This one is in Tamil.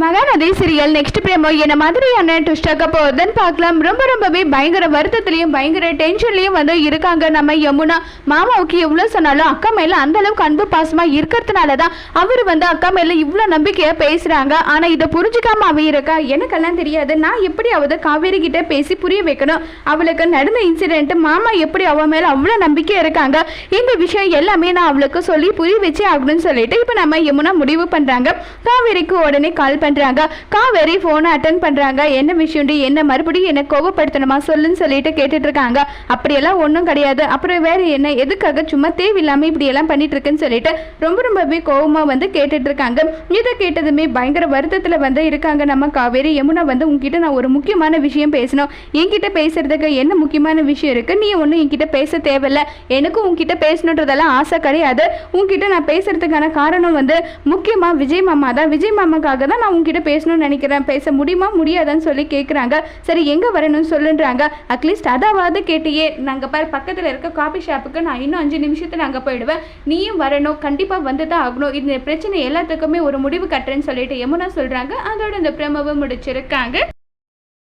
மகாநதி சீரியல் நெக்ஸ்ட் பிரேமோ என்ன மாதிரியான ட்விஸ்டாக்க போகுதுன்னு பார்க்கலாம். ரொம்ப ரொம்பவே பயங்கர வருத்தத்துலையும் பயங்கர டென்ஷன்லையும் வந்து இருக்காங்க நம்ம யமுனா. மாமாவுக்கு எவ்வளோ சொன்னாலும் அக்கா மேல அந்த அளவுக்கு அன்பு பாசமாக இருக்கிறதுனால தான் அவர் வந்து அக்கா மேலே இவ்வளோ நம்பிக்கையாக பேசுகிறாங்க ஆனால் இதை புரிஞ்சுக்காம அவ இருக்கா? எனக்கெல்லாம் தெரியாது. நான் எப்படியாவது காவேரி கிட்ட பேசி புரிய வைக்கணும். அவளுக்கு நடந்த இன்சிடென்ட் மாமா எப்படி அவ மேலே அவ்வளோ நம்பிக்கை இருக்காங்க? இந்த விஷயம் எல்லாமே நான் அவளுக்கு சொல்லி புரிய வச்சே ஆகணும்னு சொல்லிட்டு இப்போ நம்ம யமுனா முடிவு பண்ணுறாங்க காவேரிக்கு உடனே கால் பண்றாங்க? காவேரி ஃபோனை அட்டன் பண்றாங்க. என்ன விஷயம்டி என்ன மறுபடியும் என்ன கோவப்படுத்தணுமா? சொல்லுன்னு சொல்லிட்டு கேட்டுட்டு இருக்காங்க அப்படியெல்லாம் ஒன்றும் கிடையாது. அப்புறம் வேற என்ன? எதுக்காக சும்மா தேவையில்லாமல் இப்படியெல்லாம் பண்ணிட்டு இருக்குன்னு சொல்லிட்டு ரொம்ப ரொம்பவே கோவமாக வந்து கேட்டுட்டு இருக்காங்க இதை கேட்டதுமே பயங்கர வருத்தத்தில் வந்து இருக்காங்க நம்ம காவேரி. யமுனா வந்து உங்ககிட்ட நான் ஒரு முக்கியமான விஷயம் பேசணும். என்கிட்ட பேசுறதுக்கு என்ன முக்கியமான விஷயம் இருக்கு? நீ ஒன்றும் என்கிட்ட பேச தேவையில்லை. எனக்கும் உங்ககிட்ட பேசணுன்றதெல்லாம் ஆசை கிடையாது. உங்ககிட்ட நான் பேசுறதுக்கான காரணம் வந்து முக்கியமா விஜய் மாமா தான் விஜய் மாமாக்காக தான் நான் உங்ககிட்ட பேசணும்னு நினைக்கிறேன். பேச முடியுமா? முடியாதான்னு சொல்லி கேட்குறாங்க சரி எங்கே வரணும்னு சொல்லுன்றாங்க. அட்லீஸ்ட் அதாவது கேட்டியே. நாங்கள் பாரு பக்கத்தில் இருக்க காபி ஷாப்புக்கு நான் இன்னும் அஞ்சு நிமிஷத்தில் அங்கே போயிடுவேன். நீயும் வரணும். கண்டிப்பாக வந்து தான் ஆகணும். இந்த பிரச்சனை எல்லாத்துக்குமே ஒரு முடிவு கட்டுறேன்னு சொல்லிட்டு யமுனா சொல்கிறாங்க அதோட இந்த பிரமவை முடிச்சிருக்காங்க.